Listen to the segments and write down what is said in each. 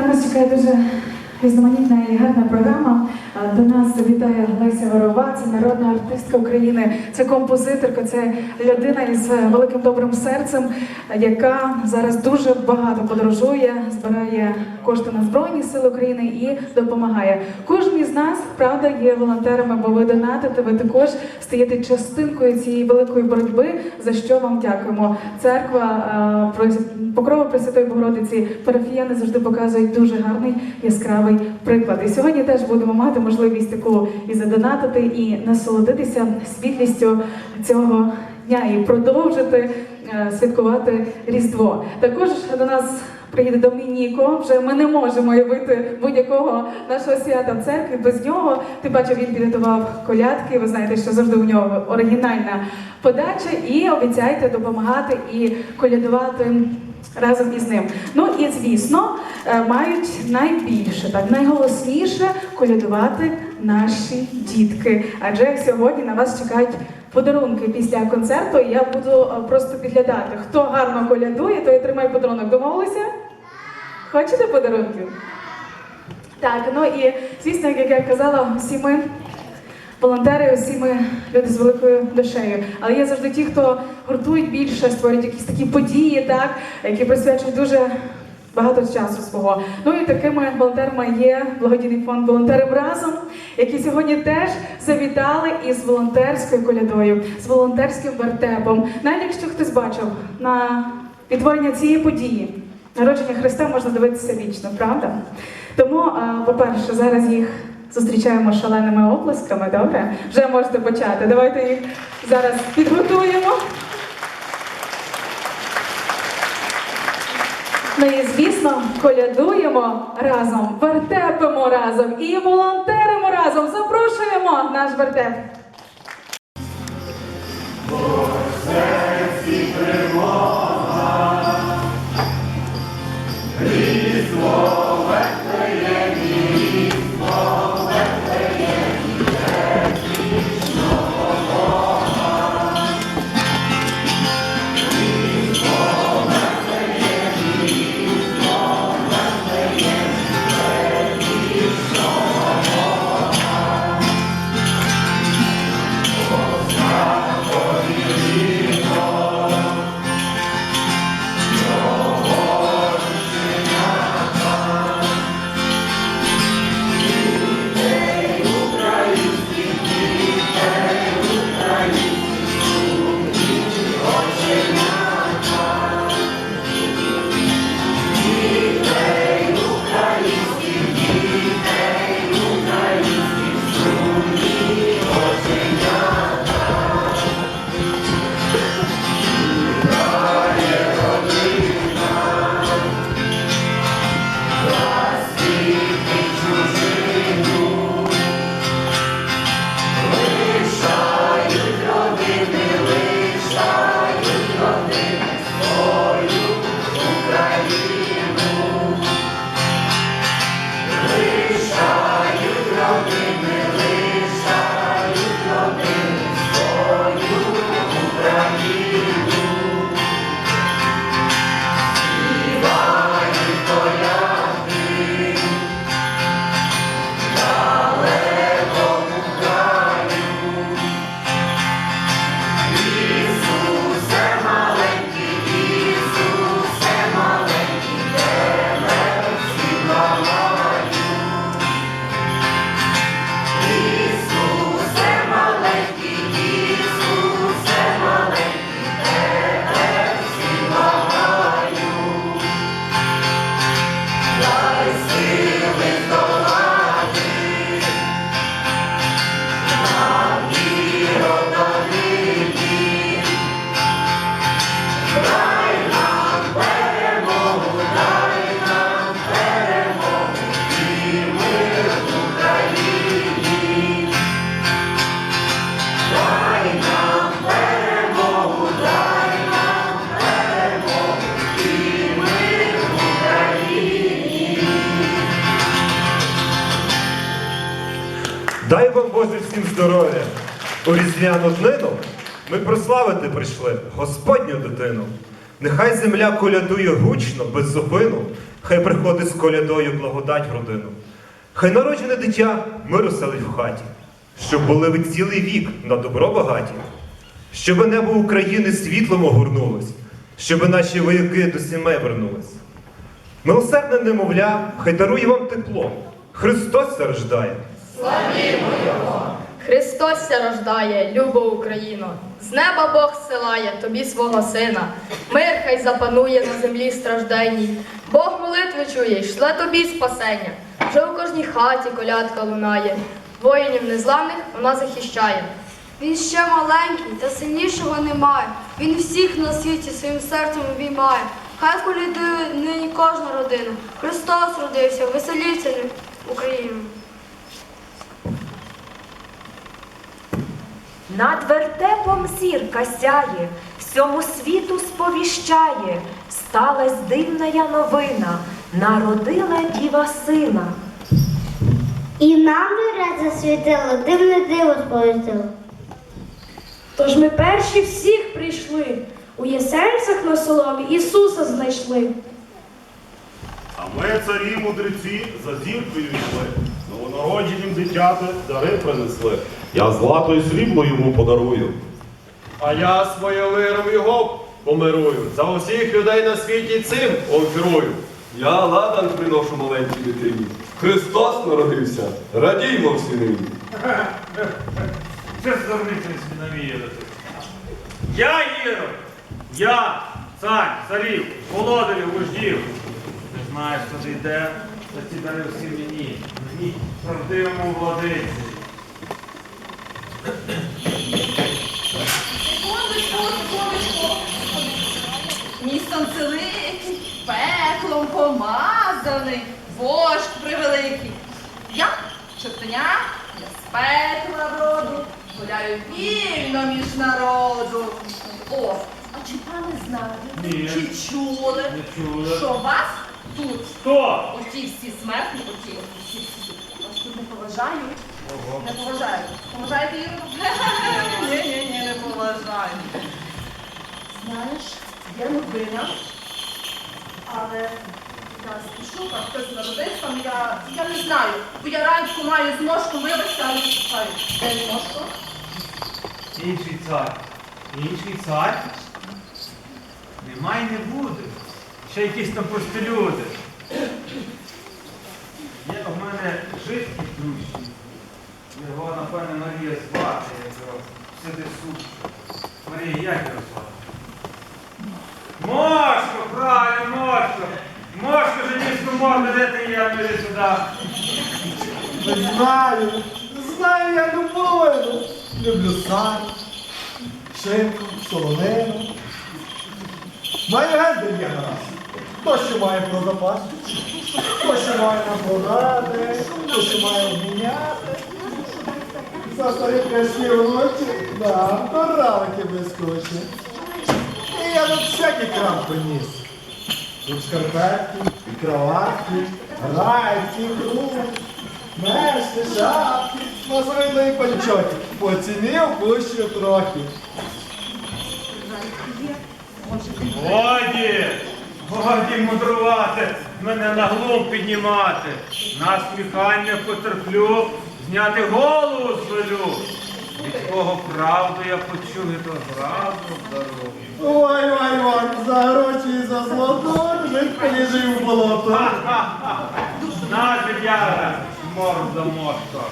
на нас чекає дуже різноманітна і гарна програма. До нас завітає Леся Ворова, це народна артистка України, це композиторка, це людина із е, великим добрим серцем, е, яка зараз дуже багато подорожує, збирає кошти на Збройні Сили України і допомагає. Кожен із нас, правда, є волонтерами, бо ви донатите, ви також стаєте частинкою цієї великої боротьби, за що вам дякуємо. Церква е, Покрова Пресвятої Богородиці парафіяни завжди показують дуже гарний яскравий приклад. І сьогодні теж будемо мати можливість таку і задонатити, і насолодитися світлістю цього дня і продовжити е, святкувати Різдво. Також до нас. Приїде Домініко, вже ми не можемо уявити будь-якого нашого свята в церкві без нього. Ти бачив, він підготував колядки. Ви знаєте, що завжди у нього оригінальна подача, і обіцяйте допомагати і колядувати разом із ним. Ну і звісно, е, мають найбільше, так найголосніше колядувати наші дітки. Адже сьогодні на вас чекають подарунки після концерту. І я буду е, просто підглядати. Хто гарно колядує, той отримає подарунок. Домовилися? Хочете подарунків? Так, ну і звісно, як я казала, всі ми волонтери, усі ми люди з великою душею. Але є завжди ті, хто гуртують більше, створюють якісь такі події, так, які присвячують дуже багато часу свого. Ну і такими волонтерами є благодійний фонд Волонтерам разом, які сьогодні теж завітали із волонтерською колядою, з волонтерським вертепом. Навіть якщо хтось бачив на відтворення цієї події. Народження Христа можна дивитися вічно, правда? Тому, по-перше, зараз їх зустрічаємо шаленими оплесками, добре? Вже можете почати. Давайте їх зараз підготуємо. Ну і звісно, колядуємо разом, вертепимо разом і волонтеримо разом. Запрошуємо наш вертеп. Дай вам Боже всім здоров'я! У різдвяну днину ми прославити прийшли Господню дитину. Нехай земля колядує гучно, без зупину, хай приходить з колядою благодать в родину. Хай народжене дитя миру селить в хаті, щоб були ви цілий вік на добро багаті, щоби небо України світлом огорнулось, щоби наші вояки до сімей вернулись. Милосердне немовля, хай дарує вам тепло. Христос се рождає. Христос ся рождає, любо Україно, з неба Бог силає тобі свого сина. Мир хай запанує на землі стражденній. Бог молитви чує, шле тобі спасення. Вже у кожній хаті колядка лунає. Воїнів незламних вона захищає. Він ще маленький, та сильнішого немає. Він всіх на світі своїм серцем обіймає. Хай колядує нині кожна родина. Христос родився, веселіться Україну. Над вертепом зірка сяє, всьому світу сповіщає, сталась дивная новина, народила діва сина. І нам вірять засвітило, дивне диво сповістило. Тож ми перші всіх прийшли, у єсенцях на соломі Ісуса знайшли. А ми, царі мудреці, за зіркою йшли, новонародженім дитяти дари принесли. Я злато і срібло йому подарую. А я своєю лиром його помирую. За усіх людей на світі цим офірую. Я ладан приношу маленькій дитині. Христос народився. Радіймо всі нині. Що з дурницями навіяли? Я Ірод, я, цар, царів, володарів, вождів. Ти знаєш, куди йде, та ці дари всі мені, мені, правдивому владиці. Містом целикий, пеклом помазаний, вождь превеликий. Я, чортеня, я з пекла роду, гуляю вільно між народу. О, а чи пане знаєте, Ні. чи чули, Не чули. що вас тут, Хто? оті всі смертні, оті, всі, всі, вас тут не поважають? Не поважають. Поважаєте Ірину? Ні, ні, ні, не поважаю. Знаєш, є новина, але я спішу, а хтось народився, але я, я не знаю, бо я ранку маю зможку, вибачте, але не знаю. Де зможку? Інший цар. Інший цар? Немає не буде. Ще якісь там простолюди. Є в мене житки плющі. Його, напевне, Марія звати, якраз. Сиди суд. Марія, як його звати? Мошко, правильно, Мошко. Мошко, женівську морду, де ти є, мені сюди. Не знаю, знаю я любовину. Люблю сад, шинку, солонину. Маю гендель я нас. Хто що має про запас, хто що має на поради, хто що має обміняти. За старі красні вночі, да, то равики блискучі. І я тут всякий крам приніс. Тут шкарпетки, і кроватки, райки, круг, мешти, шапки, мазовидної панчоки. Поцінив пущу трохи. Годі, годі мудрувати, мене на глум піднімати. На сміхання потерплю, зняти голову звелю. Від кого правду я почую, то зразу здоров'я. Ой, ой, ой, за гроші і за злото, жить поліжив в болото. На, жидяра, морда мошко.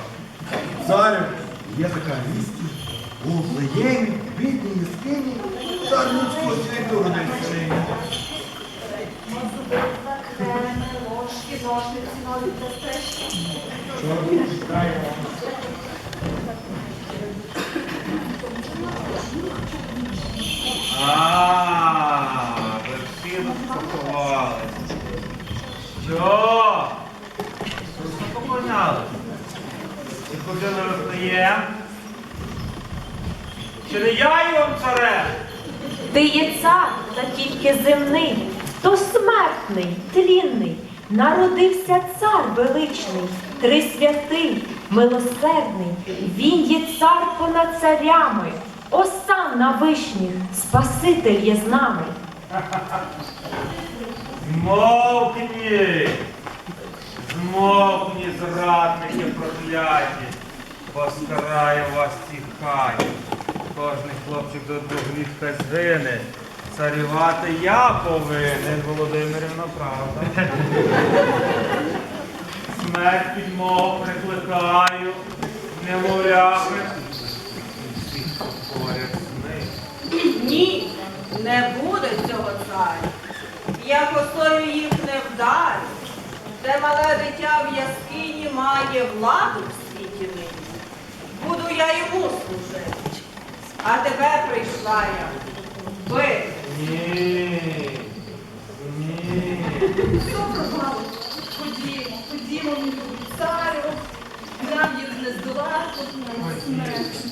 Царю, є така місті, у Вифлеємі, бідній скині, цар людського світу родився. Ложки, ножниці, нові безпечні. А, ви всі розпакувалися. Що? Ісуса поклоняли? Ходили в Вифлеєм? Чи не я його царем? Ти є цар, та тільки земний, то смертний, тлінний. Народився цар величний, трисвятий, милосердний. Він є цар понад царями, осан на вишніх, Спаситель є з нами. Змовкні! Змовкні, зрадники прокляті, поскараю вас хаті. Кожний хлопчик до двох літ хай згине. Царювати я повинен, Володимирівна, правда. Смерть прикликаю, хто поряд з ним. Ні, не буде цього царю. Я косою їх не вдарю. Те мале дитя в яскині має владу в світі нині. Буду я йому служити. А тебе прийшла я бити. Ні. Ні. Ходімо, ходімо, мій любий царю. Нам їх не здолати на смерть.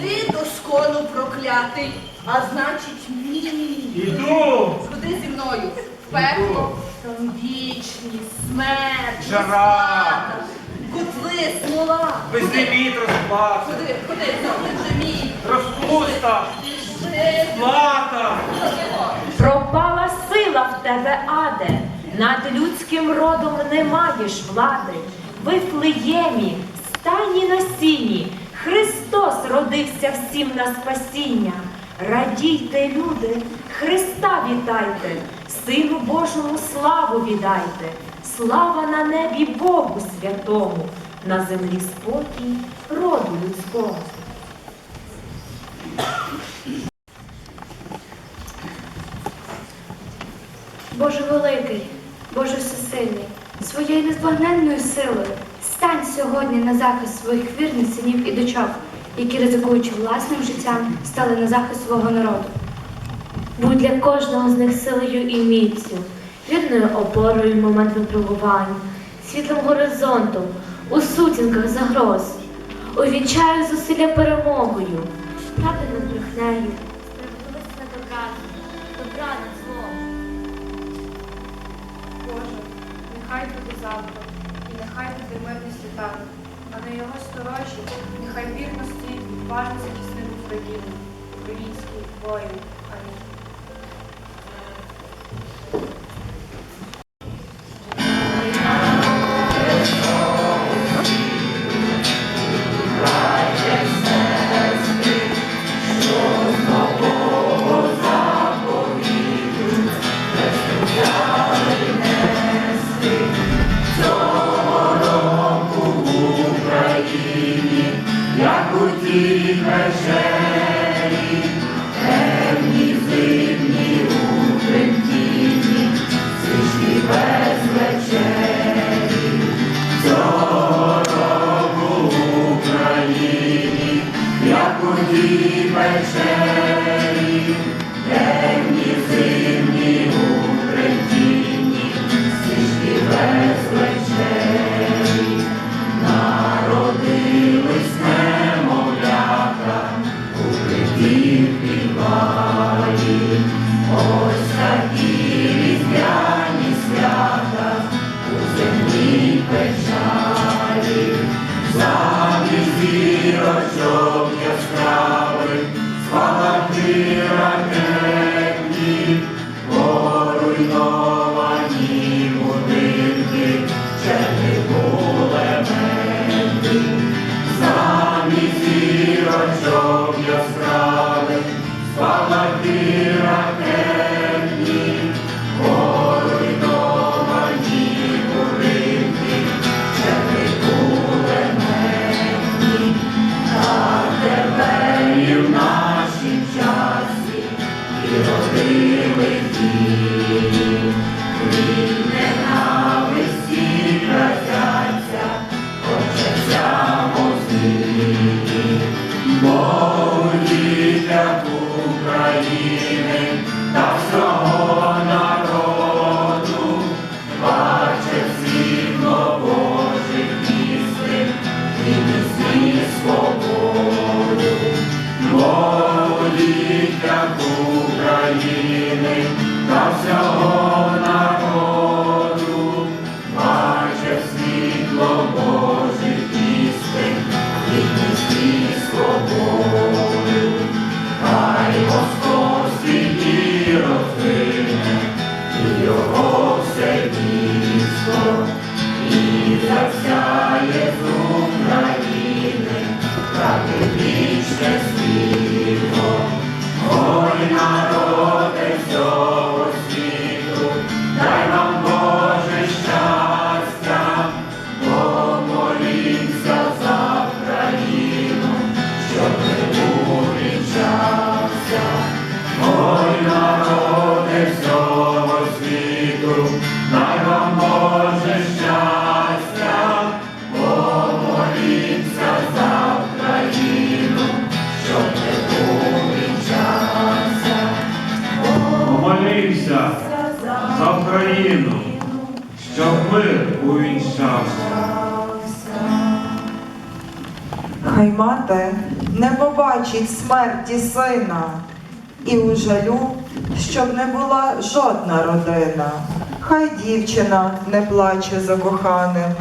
Ти доскону проклятий, а значить мій. Іду. Ходи зі мною в пекло, там вічність, смерть, Жара. котли, смола. Безліміт розплата. Ходи, ходи, ти вже мій. Розпуста. Плата. Пропала сила в тебе, Аде, над людським родом не маєш влади. В Вифлеємі, стайні на сіні, Христос родився всім на спасіння. Радійте, люди, Христа вітайте, Сину Божому славу віддайте, слава на небі Богу святому, на землі спокій роду людського. Боже великий, Боже всесильний, своєю незбагненною силою стань сьогодні на захист своїх вірних синів і дочок, які, ризикуючи власним життям, стали на захист свого народу. Будь для кожного з них силою і міцю, вірною опорою в момент випробувань, світлим горизонтом, у сутінках загроз, увінчаю зусилля перемогою, правди над брехнею, нехай буде завтра, і нехай буде мирний світанок, а на його сторожі нехай вірно стоїть відважний захисник України, український воїн. Амінь. leave me. милий дім. і його все місто, і засяє з України, так вічне світло, ой народи всього. Щоб мир увінчався. Хай мати не побачить смерті сина, і у жалю, щоб не була жодна родина. Хай дівчина не плаче за коханим,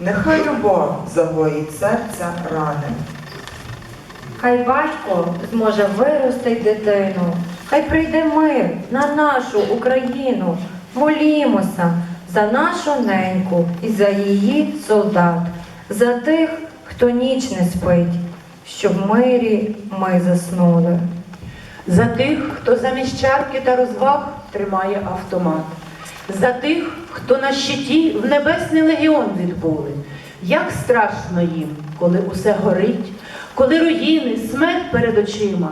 нехай любов загоїть серця рани. Хай батько зможе виростить дитину, хай прийде мир на нашу Україну. Молімося за нашу неньку і за її солдат, за тих, хто ніч не спить, щоб в мирі ми заснули. За тих, хто замість чарки та розваг тримає автомат. За тих, хто на щиті в Небесний легіон відбули. Як страшно їм, коли усе горить, коли руїни, смерть перед очима,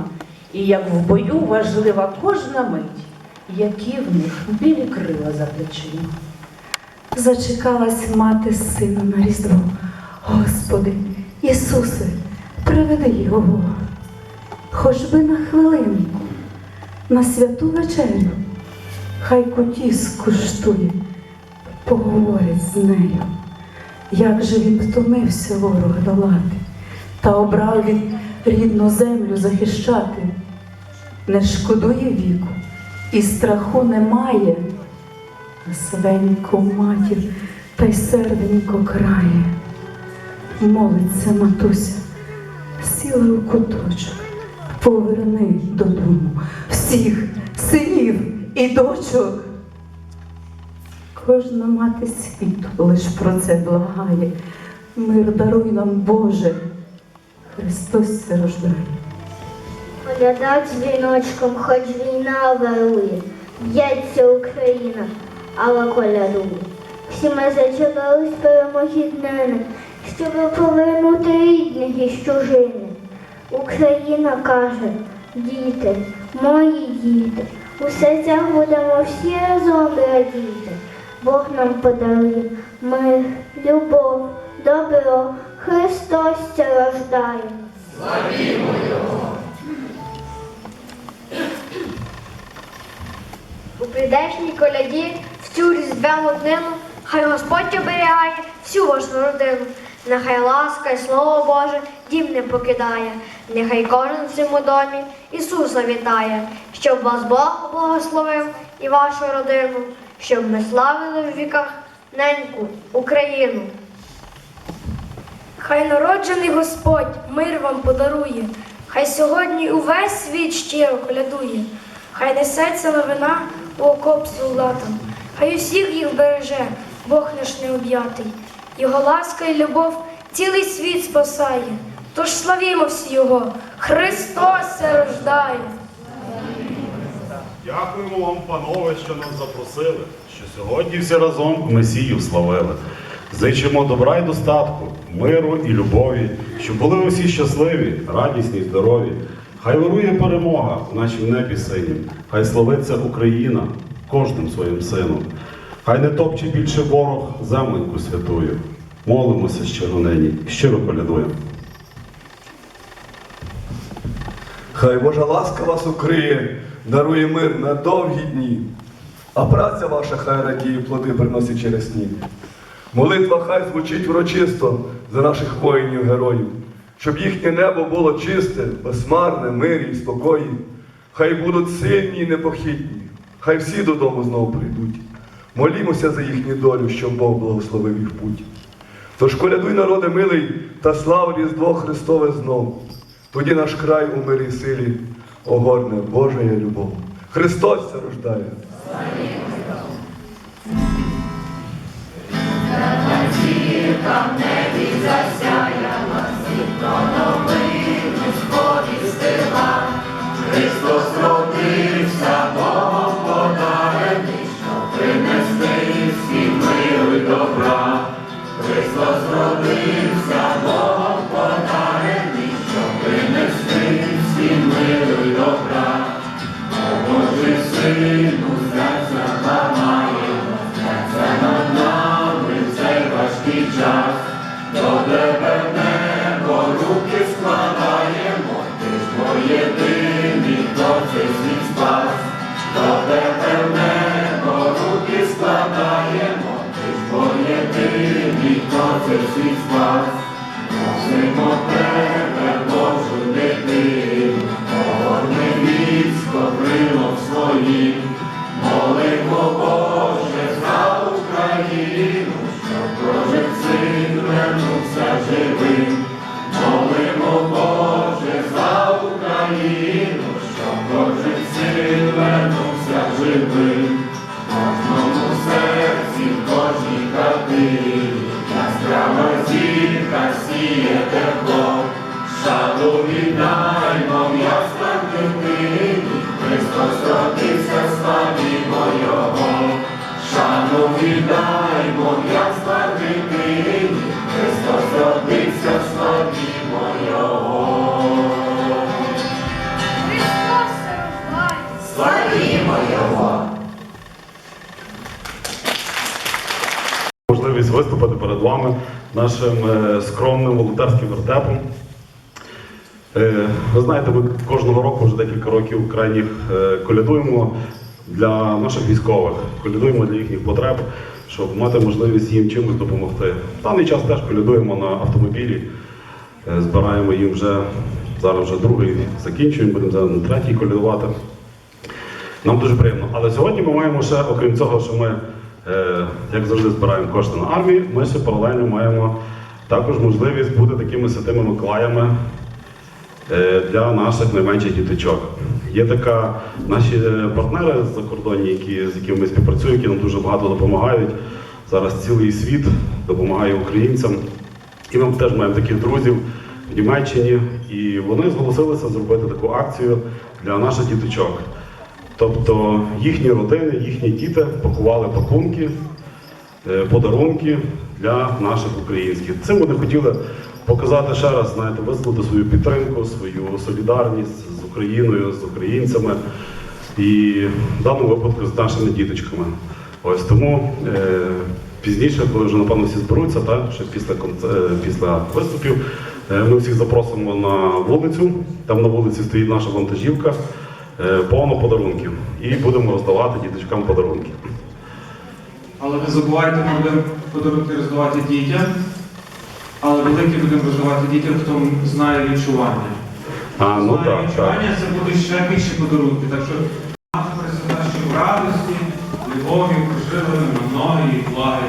і як в бою важлива кожна мить, які в них білі крила за плечима. Зачекалась мати сина на Різдво. Господи, Ісусе, приведи його, хоч би на хвилинку, на святу вечерю, хай куті скуштує, поговорить з нею, як же він втомився ворога долати, та обрав він рідну землю захищати, не шкодує віку, і страху немає на свеньку матір та й серденько крає. Молиться матуся, сіла у куточок, поверни додому всіх синів і дочок. Кожна мати світу лиш про це благає. Мир даруй нам, Боже, Христос се рождає. Коляда дзвіночком, хоч війна вирує, б'ється Україна, але колядує. Всі ми зачекались перемоги днини, щоб повернути рідних із чужини. Україна каже, діти, мої діти, у серцях будемо всі разом радіти. Бог нам подарує мир, любов, добро, Христос це рождає. У прийдешній коляді цю різдвяну днину хай Господь оберігає всю вашу родину. Нехай ласка і слово Боже дім не покидає. Нехай кожен в цьому домі Ісуса вітає, щоб вас Бог благословив і вашу родину, щоб ми славили в віках неньку Україну. Хай народжений Господь мир вам подарує, хай сьогодні увесь світ щиро колядує, хай несеться новина у окоп солдатам, хай усіх їх береже, Бог наш необ'ятий. Його ласка і любов цілий світ спасає. Тож славімо всі Його, Христос рождає. Дякуємо вам, панове, що нас запросили, що сьогодні всі разом Месію славили. Зичимо добра й достатку, миру і любові, щоб були всі щасливі, радісні, здорові. Хай вирує перемога в нашім небі синім, хай славиться Україна кожним своїм сином. Хай не топче більше ворог земленьку святую. Молимося щиро нині, щиро колядуємо. Хай Божа ласка вас укриє, дарує мир на довгі дні, а праця ваша хай радіє, плоди приносить через сніг. Молитва хай звучить врочисто за наших воїнів героїв, щоб їхнє небо було чисте, безмарне, мирі і спокої. Хай будуть сильні і непохитні, хай всі додому знову прийдуть. Молімося за їхню долю, щоб Бог благословив їх путь. Тож колядуй, народи милий, та слав Різдво Христове знов. Тоді наш край у мирі силі огорне Божа любов. Христос це рождає. Христос родився, Христос родився, Богом подарений, що принести всім миру добра. О Божий сину, хатині, яскрава зірка сіє тепло, шаду віддаймо в яслах дитині, Христос родився, славімо Його, шану віддаймо в яслах дитині, Христос родився, виступити перед вами нашим е, скромним волонтерським вертепом. Е, Ви знаєте, ми кожного року вже декілька років крайніх е, колядуємо для наших військових, колядуємо для їхніх потреб, щоб мати можливість їм чимось допомогти. В даний час теж колядуємо на автомобілі, збираємо їм вже зараз вже другий закінчуємо, будемо зараз на третій колядувати. Нам дуже приємно. Але сьогодні ми маємо ще, окрім цього, що ми, як завжди, збираємо кошти на армію, ми ще паралельно маємо також можливість бути такими святими Миколаями е, для наших найменших діточок. Є така наші е, партнери закордонні, які, з якими ми співпрацюємо, які нам дуже багато допомагають. Зараз цілий світ допомагає українцям. І ми теж маємо таких друзів в Німеччині, і вони зголосилися зробити таку акцію для наших діточок. Тобто їхні родини, їхні діти пакували пакунки, е, подарунки для наших українських. Цим вони хотіли показати ще раз, знаєте, висловити свою підтримку, свою солідарність з Україною, з українцями і в даному випадку з нашими діточками. Ось тому е, пізніше, коли вже напевно всі зберуться, так, ще після, е, після виступів, е, ми всіх запросимо на вулицю. Там на вулиці стоїть наша вантажівка, повно подарунків. І будемо роздавати діточкам подарунки. Але не забувайте, ми будемо подарунки роздавати дітям, але великі будемо роздавати дітям, хто знає відчування. А, ну знає так, так. відчування, це буде ще більше подарунки. Так що присвяташі в радості, любові, прожили на многі благи